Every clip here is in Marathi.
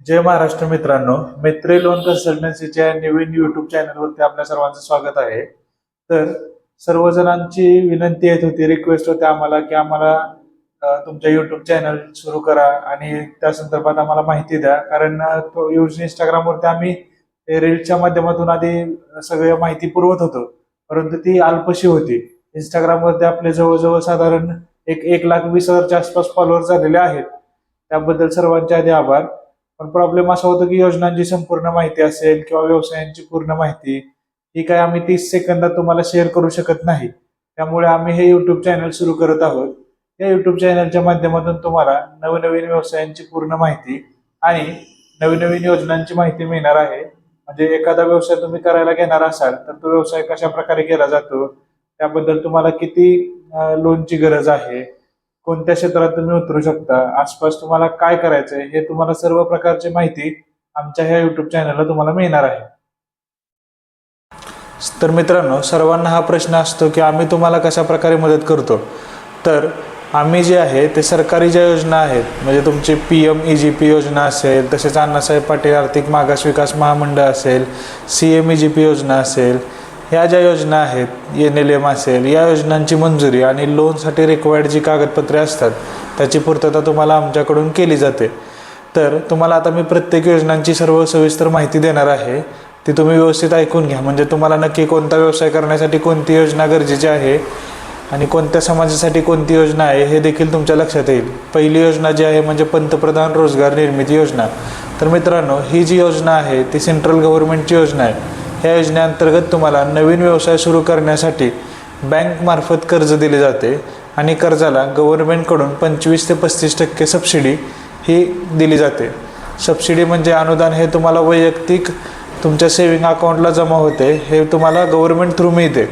जय महाराष्ट्र मित्रांनो मैत्री लोन कन्सल्टन्सीच्या नवीन युट्यूब चॅनलवरती आपल्या सर्वांचं स्वागत आहे. तर सर्वजणांची विनंती येत होती रिक्वेस्ट होती आम्हाला की आम्हाला तुमच्या युट्यूब चॅनल सुरू करा आणि त्या संदर्भात आम्हाला माहिती द्या. कारण तो यूज इंस्टाग्रामवरती आम्ही रील्सच्या माध्यमातून आधी सगळी माहिती पुरवत होतो. परंतु ती अल्पशी होती. इंस्टाग्रामवरती आपले जवळजवळ साधारण एक एक लाख वीस हजारच्या आसपास फॉलोअर झालेले आहेत. त्याबद्दल सर्वांचे आधी आभार. पण प्रॉब्लेम असा होतो की योजनांची संपूर्ण माहिती असेल किंवा व्यवसायांची पूर्ण माहिती ही काय आम्ही तीस सेकंदात तुम्हाला शेअर करू शकत नाही. त्यामुळे आम्ही हे युट्यूब चॅनल सुरू करत आहोत. या युट्यूब चॅनलच्या माध्यमातून तुम्हाला नवनवीन व्यवसायांची पूर्ण माहिती आणि नवीन नवीन योजनांची माहिती मिळणार आहे. म्हणजे एखादा व्यवसाय तुम्ही करायला घेणार असाल तर तो व्यवसाय कशा प्रकारे केला जातो त्याबद्दल तुम्हाला किती लोनची गरज आहे कोणत्या क्षेत्रात तुम्ही उतरू शकता? आसपास तुम्हाला काय करायचंय? हे तुम्हाला सर्व प्रकारची माहिती आमच्या ह्या युट्यूब चॅनलला तुम्हाला मिळणार आहे. तर मित्रांनो सर्वांना हा प्रश्न असतो की आम्ही तुम्हाला कशा प्रकारे मदत करतो? तर आम्ही जे आहे ते सरकारी ज्या योजना आहेत म्हणजे तुमची P M E G P योजना असेल तसेच अण्णासाहेब पाटील आर्थिक मागास विकास महामंडळ असेल C M E G P योजना असेल ह्या ज्या योजना आहेत एन एल एम असेल या योजनांची मंजुरी आणि लोनसाठी रिक्वायर्ड जी कागदपत्रे असतात त्याची पूर्तता तुम्हाला आमच्याकडून केली जाते. तर तुम्हाला आता मी प्रत्येक योजनांची सर्व सविस्तर माहिती देणार आहे. ती तुम्ही व्यवस्थित ऐकून घ्या. म्हणजे तुम्हाला नक्की कोणता व्यवसाय करण्यासाठी कोणती योजना गरजेची आहे आणि कोणत्या समाजासाठी कोणती योजना आहे हे देखील तुमच्या लक्षात येईल. पहिली योजना जी आहे म्हणजे पंतप्रधान रोजगार निर्मिती योजना. तर मित्रांनो ही जी योजना आहे ती सेंट्रल गव्हर्नमेंटची योजना आहे. ह्या योजनेअंतर्गत तुम्हाला नवीन व्यवसाय सुरू करण्यासाठी बँकमार्फत कर्ज दिले जाते आणि कर्जाला गव्हर्नमेंटकडून पंचवीस ते पस्तीस टक्के सबसिडी ही दिली जाते. सबसिडी म्हणजे अनुदान हे तुम्हाला वैयक्तिक तुमच्या सेविंग अकाउंटला जमा होते हे तुम्हाला गव्हर्नमेंट थ्रू मिळते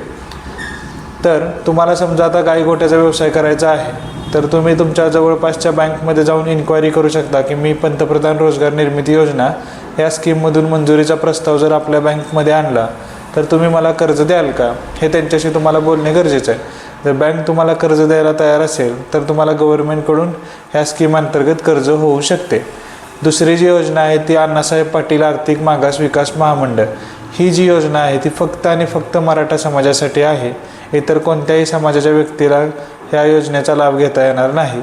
तर तुम्हाला समजा आता गाई गोट्याचा व्यवसाय करायचा आहे तर तुम्ही तुमच्या जवळपासच्या बँकमध्ये जाऊन इन्क्वायरी करू शकता की मी पंतप्रधान रोजगार निर्मिती योजना या स्कीममधून मंजुरीचा प्रस्ताव जर आपल्या बँकमध्ये आणला तर तुम्ही मला कर्ज द्याल का? हे त्यांच्याशी तुम्हाला बोलणे गरजेचं आहे. जर बँक तुम्हाला कर्ज द्यायला तयार असेल तर तुम्हाला गव्हर्नमेंटकडून ह्या स्कीम अंतर्गत कर्ज होऊ शकते. दुसरी जी योजना आहे ती अण्णासाहेब पाटील आर्थिक मागास विकास महामंडळ. ही जी योजना आहे ती फक्त आणि फक्त मराठा समाजासाठी आहे. इतर कोणत्याही समाजाच्या व्यक्तीला ह्या योजनेचा लाभ घेता येणार नाही.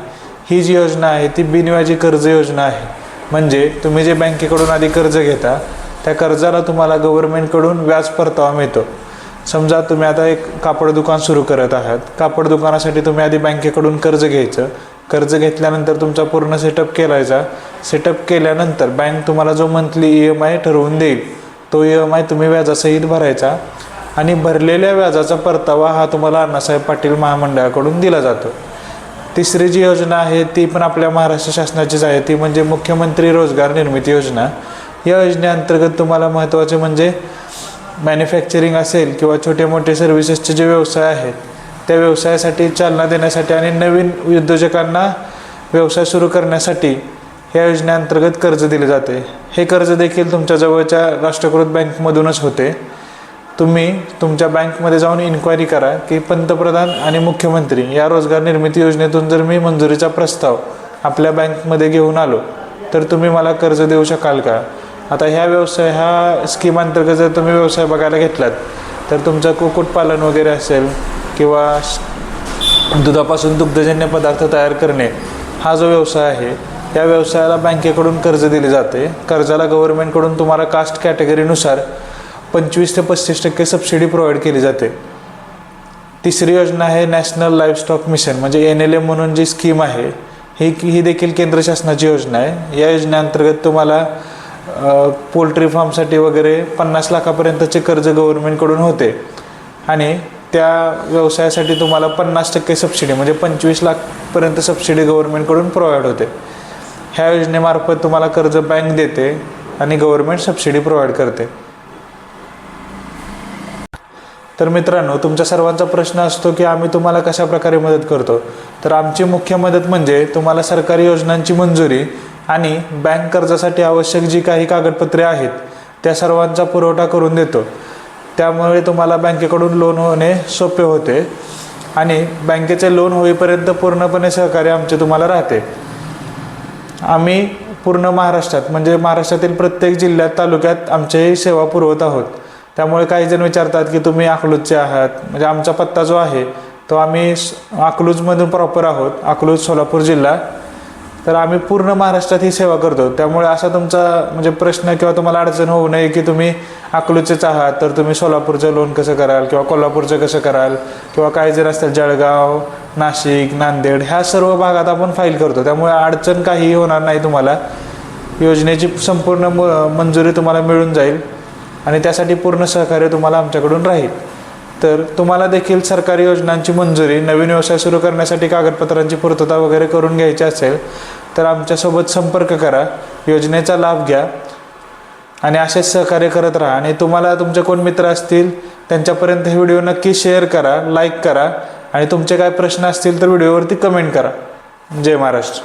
ही जी योजना आहे ती बिनव्याजी कर्ज योजना आहे. म्हणजे तुम्ही जे बँकेकडून आधी कर्ज घेता त्या कर्जाला तुम्हाला गव्हर्नमेंटकडून व्याज परतावा मिळतो. समजा तुम्ही आता एक कापड दुकान सुरू करत आहात. कापड दुकानासाठी तुम्ही आधी बँकेकडून कर्ज घ्यायचं. कर्ज घेतल्यानंतर तुमचा पूर्ण सेटअप केलायचा. सेटअप केल्यानंतर बँक तुम्हाला जो मंथली ई एम आय ठरवून देईल तो ई एम आय तुम्ही व्याजासहित भरायचा. आणि भरलेल्या व्याजाचा परतावा हा तुम्हाला अण्णासाहेब पाटील महामंडळाकडून दिला जातो. तिसरी जी योजना आहे ती पण आपल्या महाराष्ट्र शासनाचीच आहे. ती म्हणजे मुख्यमंत्री रोजगार निर्मिती योजना. या योजनेअंतर्गत तुम्हाला महत्त्वाचे म्हणजे मॅन्युफॅक्चरिंग असेल किंवा छोटे मोठे सर्व्हिसेसचे जे व्यवसाय आहेत त्या व्यवसायासाठी चालना देण्यासाठी आणि नवीन उद्योजकांना व्यवसाय सुरू करण्यासाठी या योजनेअंतर्गत कर्ज दिले जाते. हे कर्ज देखील तुमच्या जवळच्या राष्ट्रकृत बँकमधूनच होते. तुम्ही तुमच्या बँकमध्ये जाऊन इन्क्वायरी करा की पंतप्रधान आणि मुख्यमंत्री या रोजगार निर्मिती योजनेतून जर मी मंजुरीचा प्रस्ताव आपल्या बँकमध्ये घेऊन आलो तर तुम्ही मला कर्ज देऊ शकाल का? आता ह्या व्यवसाय ह्या स्कीम अंतर्गत जर तुम्ही व्यवसाय बघायला घेतलात तर तुमचं कुक्कुटपालन वगैरे असेल किंवा दुधापासून दुग्धजन्य पदार्थ तयार करणे हा जो व्यवसाय आहे या व्यवसायाला बँकेकडून कर्ज दिले जाते. कर्जाला गव्हर्नमेंटकडून तुम्हाला कास्ट कॅटेगरीनुसार पंचवीस ते पस्तीस टक्के सबसिडी प्रोव्हाइड केली जाते. तिसरी योजना आहे नॅशनल लाईफस्टॉक मिशन म्हणजे एन एल एम म्हणून जी स्कीम आहे ही ही देखील केंद्र शासनाची योजना आहे. या योजनेअंतर्गत तुम्हाला पोल्ट्री फार्मसाठी वगैरे पन्नास लाखापर्यंतचे कर्ज गव्हर्नमेंटकडून होते. आणि त्या व्यवसायासाठी तुम्हाला पन्नास टक्के सबसिडी म्हणजे पंचवीस लाखपर्यंत सबसिडी गव्हर्नमेंटकडून प्रोव्हाइड होते. ह्या योजनेमार्फत तुम्हाला कर्ज बँक देते आणि गव्हर्नमेंट सबसिडी प्रोव्हाइड करते. तर मित्रांनो तुमच्या सर्वांचा प्रश्न असतो की आम्ही तुम्हाला कशा प्रकारे मदत करतो? तर आमची मुख्य मदत म्हणजे तुम्हाला सरकारी योजनांची मंजुरी आणि बँक कर्जासाठी आवश्यक जी काही कागदपत्रे आहेत त्या सर्वांचा पुरवठा करून देतो. त्यामुळे तुम्हाला बँकेकडून लोन होणे सोपे होते आणि बँकेचे लोन होईपर्यंत पूर्णपणे सहकार्य आमचे तुम्हाला राहते. आम्ही पूर्ण महाराष्ट्रात म्हणजे महाराष्ट्रातील प्रत्येक जिल्ह्यात तालुक्यात आमच्याही सेवा पुरवत आहोत. त्यामुळे काही जण विचारतात की तुम्ही अकलूजचे आहात. म्हणजे आमचा पत्ता जो आहे तो आम्ही अकलूजमधून प्रॉपर आहोत अकलूज सोलापूर जिल्हा. तर आम्ही पूर्ण महाराष्ट्रात ही सेवा करतो. त्यामुळे असा तुमचा म्हणजे प्रश्न किंवा तुम्हाला अडचण होऊ नये की तुम्ही अकलूजचेच आहात तर तुम्ही सोलापूरचं लोन कसं कराल किंवा कोल्हापूरचं कसं कराल किंवा काही जण असतात जळगाव नाशिक नांदेड ह्या सर्व भागात आपण फाईल करतो. त्यामुळे अडचण काहीही होणार नाही तुम्हाला. योजनेची संपूर्ण म- मंजुरी तुम्हाला मिळून जाईल. आणि त्यासाठी पूर्ण सहकार्य तुम्हाला आमच्याकडून राहील. तर तुम्हाला देखील सरकारी योजनांची मंजुरी नवीन व्यवसाय सुरू करण्यासाठी कागदपत्रांची पूर्तता वगैरे करून घ्यायची असेल तर आमच्यासोबत संपर्क करा योजनेचा लाभ घ्या आणि असेच सहकार्य करत राहा. आणि तुम्हाला तुमचे कोण मित्र असतील त्यांच्यापर्यंत हे व्हिडिओ नक्की शेअर करा लाईक करा आणि तुमचे काय प्रश्न असतील तर व्हिडिओवरती कमेंट करा. जय महाराष्ट्र.